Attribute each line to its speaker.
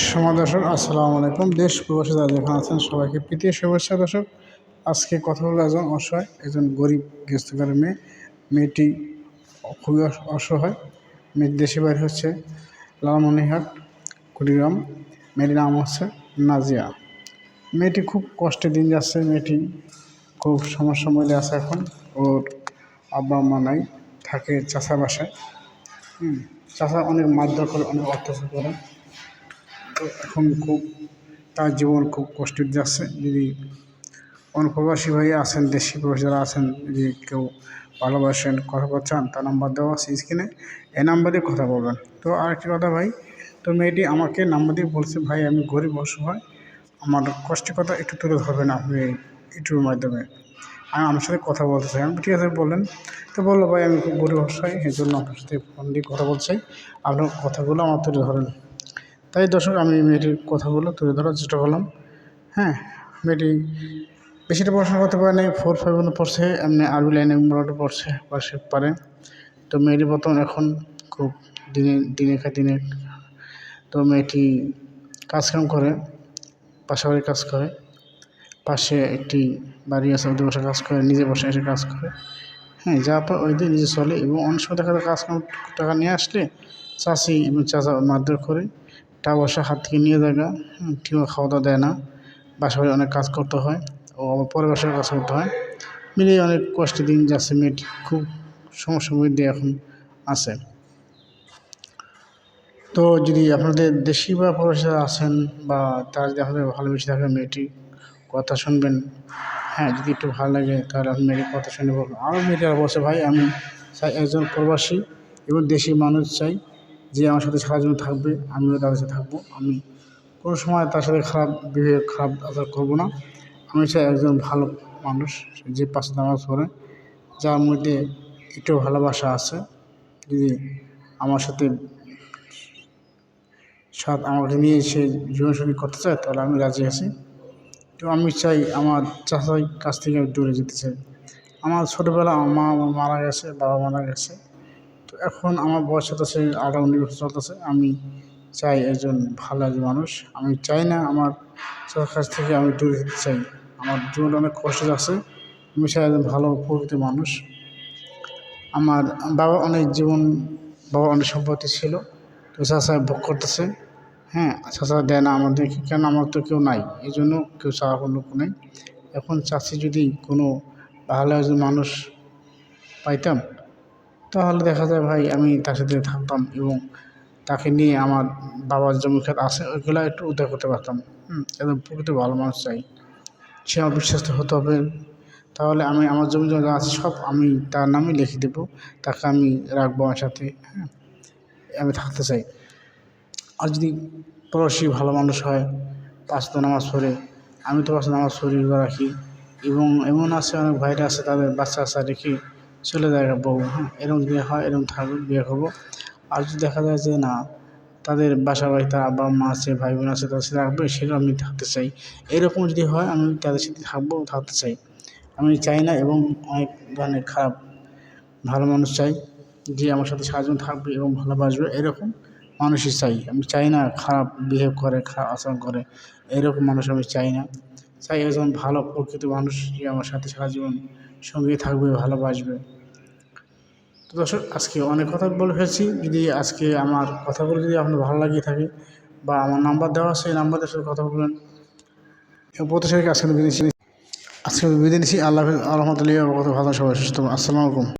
Speaker 1: সমাজ দর্শক আসসালামু আলাইকুম। দেশ প্রবাসী যারা যেখানে আছেন, সবাইকে প্রীতীয় শুভেচ্ছা দর্শক। আজকে কথা বলব একজন অসহায়, একজন গরিব গৃহস্থকারের মেয়ে। মেয়েটি খুবই অসহায়। মেয়ের দেশে বাড়ি হচ্ছে লালমনিহাট কুড়িগ্রাম। মেয়েটির নাম হচ্ছে নাজিয়া। মেয়েটি খুব কষ্টে দিন যাচ্ছে। মেয়েটি খুব সমস্যার মধ্যে আছে এখন। ওর আব্বা আম্মা নাই, থাকে চাষা বাসায়। চাষা অনেক মারধর করে, অনেক অত্যাচার করে। এখন খুব, তার জীবন খুব কষ্টের যাচ্ছে। যদি অন্য প্রবাসী ভাই আছেন, দেশি প্রবাসী যারা আছেন, যদি কেউ ভালোবাসেন কথা বলতে চান, তার নাম্বার দেওয়া আছে স্ক্রিনে এই নাম্বারে কথা বলবেন। তো আরেকটি কথা ভাই, তো মেয়েটি আমাকে নাম্বার দিয়ে বলছে, ভাই, আমি গরিব অসহায় আমার কষ্টের কথা একটু তুলে ধরবেন আপনি ইউটিউবের মাধ্যমে। আমি আমার সাথে কথা বলতে চাই। আমি ঠিক আছে, বললেন। তো বলল, ভাই, আমি খুব গরিব অসহায় এই জন্য আপনার সাথে ফোন দিয়ে কথা বলছি। আপনার কথাগুলো আমার তুলে ধরেন। তাই দর্শক, আমি মেয়েটির কথাগুলো তুলে ধরার চেষ্টা করলাম। হ্যাঁ মেয়েটি বেশিটা পড়াশোনা করতে পারে নাই ফোর ফাইভ পর্যন্ত পড়ছে, এমনি আরবি লাইনে মোটামুটি পড়ছে পাশে পারে। তো মেয়েটি বর্তমান এখন খুব দিনে দিনে খায় দিনে। তো মেয়েটি কাজকাম করে পাশাপাশি কাজ করে, পাশে একটি বাড়ি আছে, ওদের বসে কাজ করে নিজে বসে এসে কাজ করে। হ্যাঁ যা পর ওই দিয়ে নিজে চলে এবং অনেক সময় দেখা যায় কাজ টাকা নিয়ে আসলে চাষি এবং চাষা মারধর করে টাকা পয়সা হাত থেকে নিয়ে জায়গা ঠিকমতো খাওয়া দাওয়া দেয় না। বাসা বাড়ি অনেক কাজ করতে হয় ও আবার বাসায় কাজ করতে হয়। মিলিয়ে অনেক কষ্টের দিন যাচ্ছে, মেয়েটি খুব সমস্যার মধ্যে এখন আছে। তো যদি আপনাদের দেশি বা প্রবাসী যারা আছেন বা তারা যদি আপনাদের ভালোবেসে থাকে মেয়েটি, কথা শুনবেন। হ্যাঁ যদি একটু ভালো লাগে তাহলে আপনি মেয়েটির কথা শুনে বলবেন আমার মেয়েটি বলছে ভাই, আমি চাই একজন প্রবাসী এবং দেশি মানুষ চাই। যে আমার সাথে সারা জীবন থাকবে, আমিও তাদের সাথে থাকব। আমি কোনো সময় তার সাথে খারাপ বিহেভ, খারাপ আচার করব না। আমি চাই একজন ভালো মানুষ যে পাশে নামাজ পড়ে, যার মধ্যে একটু ভালোবাসা আছে। যদি আমার সাথে সাথ আমাকে নিয়ে সে জীবনসঙ্গী করতে চায়, তাহলে আমি রাজি আছি। তো আমি চাই আমার চাষার কাছ থেকে আমি দূরে যেতে চাই। আমার ছোটোবেলা মা মারা গেছে, বাবা মারা গেছে। এখন আমার বয়স আছে হতেছে আটাউন্ন বছর চলতেছে, আমি চাই একজন ভালো একজন মানুষ। আমি চাই না আমার কাছ থেকে আমি দূরে যেতে চাই। আমার জীবনে অনেক কষ্ট আছে, আমি চাই একজন ভালো প্রকৃতির মানুষ। আমার বাবা অনেক জীবন বাবা অনেক সম্পত্তি ছিল, তো চাষা ভোগ করতেছে। হ্যাঁ চাষা দেয় না আমাদেরকে, কেন আমার তো কেউ নাই এই জন্য কেউ চাওয়া কোনো নেই। এখন চাষি যদি কোনো ভালো একজন মানুষ পাইতাম তাহলে দেখা যায় ভাই আমি তার সাথে থাকতাম এবং তাকে নিয়ে আমার বাবার জমি ক্ষেত আছে, ওইগুলো একটু উদ্ধার করতে পারতাম। হুম একদম প্রকৃত ভালো মানুষ চাই। সে আমার বিশ্বাস হতে হবে। তাহলে আমি আমার জমি যা আছে সব আমি তার নামে লিখে দেবো। তাকে আমি রাখব আমার সাথে। হ্যাঁ আমি থাকতে চাই। আর যদি পড়োশি ভালো মানুষ হয়, পাঁচ তো নামাজ পড়ে, আমি তো পাঁচ নামাজ পড়ি রাখি। এবং এমন আছে, অনেক ভাইরা আছে, তাদের বাচ্চা কাচ্চা রেখে চলে বউ হ্যাঁ? এরকম বিয়ে হয় এরকম থাকবে, বিয়ে করব। আর যদি দেখা যায় যে না, তাদের বাসা বাড়িতে আব্বা মা আছে, ভাই বোন আছে, তাদের সাথে রাখবে সেটা আমি থাকতে চাই। এরকম যদি হয়, আমি তাদের সাথে থাকব, থাকতে চাই। আমি চাই না এবং অনেক ধরনের খারাপ, ভালো মানুষ চাই, যে আমার সাথে সারাজীবন থাকবে এবং ভালোবাসবে, এরকম মানুষই চাই। আমি চাই না খারাপ বিহেভ করে, খারাপ আচরণ করে, এরকম মানুষ আমি চাই না। চাই একজন ভালো, প্রকৃত মানুষ যে আমার সাথে সারা জীবন সঙ্গে থাকবে, ভালোবাসবে। তো দর্শক, আজকে অনেক কথা বলে ফেলছি। যদি আজকে আমার কথাগুলো যদি আপনার ভালো লাগিয়ে থাকে বা আমার নাম্বার দেওয়া এই নাম্বারের সাথে কথা বলবেন। এবং প্রতিষ্ঠাকে আজকে বিদেশি আজকে বিদেশি আল্লাহ আলহামদুলিল্লাহ, ভালো সবাই সুস্থ আসসালামু আলাইকুম।